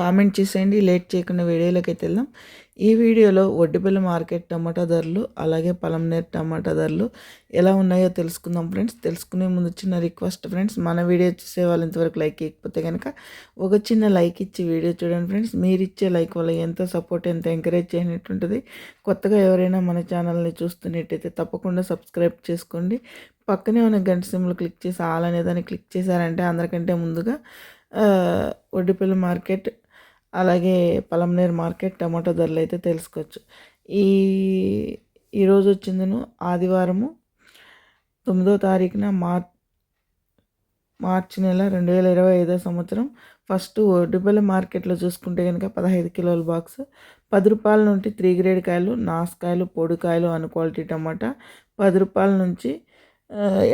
Comment చేసేయండి late చేయకుండా వీడియోలోకి అయితే వెళ్దాం. ఈ వీడియోలో ఒడ్డిపల్లి మార్కెట్ టమాటా ధరలు అలాగే పలంనేర్ టమాటా ధరలు ఎలా ఉన్నాయో తెలుసుకుందాం ఫ్రెండ్స్. తెలుసుకునే ముందు చిన్న రిక్వెస్ట్ ఫ్రెండ్స్ మన వీడియో చూసే వాళ్ళు ఇంతవరకు లైక్ ఇవ్వకపోతే కనుక ఒక చిన్న లైక్ ఇచ్చి వీడియో చూడండి ఫ్రెండ్స్. మీరు ఇచ్చే లైక్ వల్ల ఎంత సపోర్ట్ ఎంత ఎంకరేజ్ చేయనట్టుంటుంది. కొత్తగా ఎవరైనా మన ఛానల్ని చూస్తున్నట్టయితే తప్పకుండా సబ్స్క్రైబ్ చేసుకోండి. పక్కనే ఉన్న గంట సిమ్లు క్లిక్ చేసి ఆల్ అనేదాన్ని క్లిక్ చేశారంటే అందరికంటే ముందుగా ఒడ్డిపల్లి మార్కెట్ అలాగే పలంనేరు మార్కెట్ టమాటో ధరలు అయితే తెలుసుకోవచ్చు. ఈ ఈరోజు వచ్చిందను ఆదివారము తొమ్మిదో తారీఖున మార్ మార్చి నెల రెండు వేల ఇరవై ఐదో సంవత్సరం. ఫస్ట్ ఒడ్డుపల్లి మార్కెట్లో చూసుకుంటే కనుక పదహైదు కిలోల బాక్స్ పది రూపాయల నుండి త్రీ గ్రేడ్ కాయలు నాసుకాయలు పొడికాయలు అన్ క్వాలిటీ టమాటా పది రూపాయల నుంచి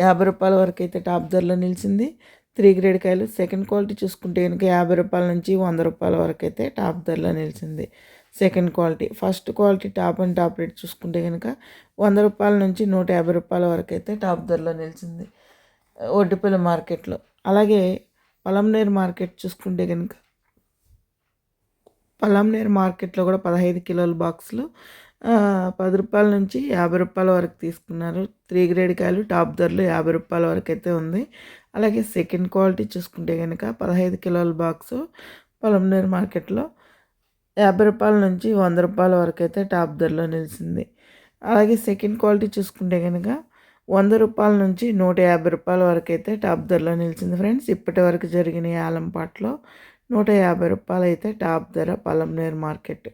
యాభై రూపాయల వరకు అయితే టాప్ ధరలో నిలిచింది. త్రీ గ్రేడ్ కాయలు. సెకండ్ క్వాలిటీ చూసుకుంటే కనుక యాభై రూపాయల నుంచి వంద రూపాయల వరకు అయితే టాప్ ధరలో నిలిచింది second quality. First quality top and top rate చూసుకుంటే కనుక వంద రూపాయల నుంచి నూట యాభై రూపాయల వరకు అయితే టాప్ ధరలో నిలిచింది. ఒడ్డుపల్లి మార్కెట్లో. అలాగే పొలంనేరు మార్కెట్ చూసుకుంటే కనుక పొలంనేరు మార్కెట్లో కూడా పదహైదు కిలోల బాక్సులు పది రూపాయల నుంచి యాభై రూపాయల వరకు తీసుకున్నారు. త్రీ గ్రేడ్ కాయలు టాప్ ధరలు యాభై రూపాయల వరకు అయితే ఉంది. అలాగే సెకండ్ క్వాలిటీ చూసుకుంటే కనుక పదహైదు కిలోల బాక్సు పొలంనేరు మార్కెట్లో యాభై రూపాయల నుంచి వంద రూపాయల వరకు అయితే టాప్ ధరలో నిలిచింది. అలాగే సెకండ్ క్వాలిటీ చూసుకుంటే కనుక వంద రూపాయల నుంచి నూట యాభై రూపాయల వరకు అయితే టాప్ ధరలో నిలిచింది ఫ్రెండ్స్. ఇప్పటి వరకు జరిగిన ఆలంపాట్లో నూట యాభై రూపాయలు అయితే టాప్ ధర పలంనేరు మార్కెట్.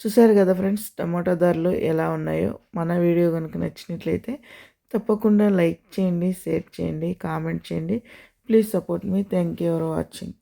చూసారు కదా ఫ్రెండ్స్ టమాటో ధరలు ఎలా ఉన్నాయో? మన వీడియో కనుక నచ్చినట్లయితే తప్పకుండా లైక్ చేయండి షేర్ చేయండి కామెంట్ చేయండి. Please support me. Thank you for watching.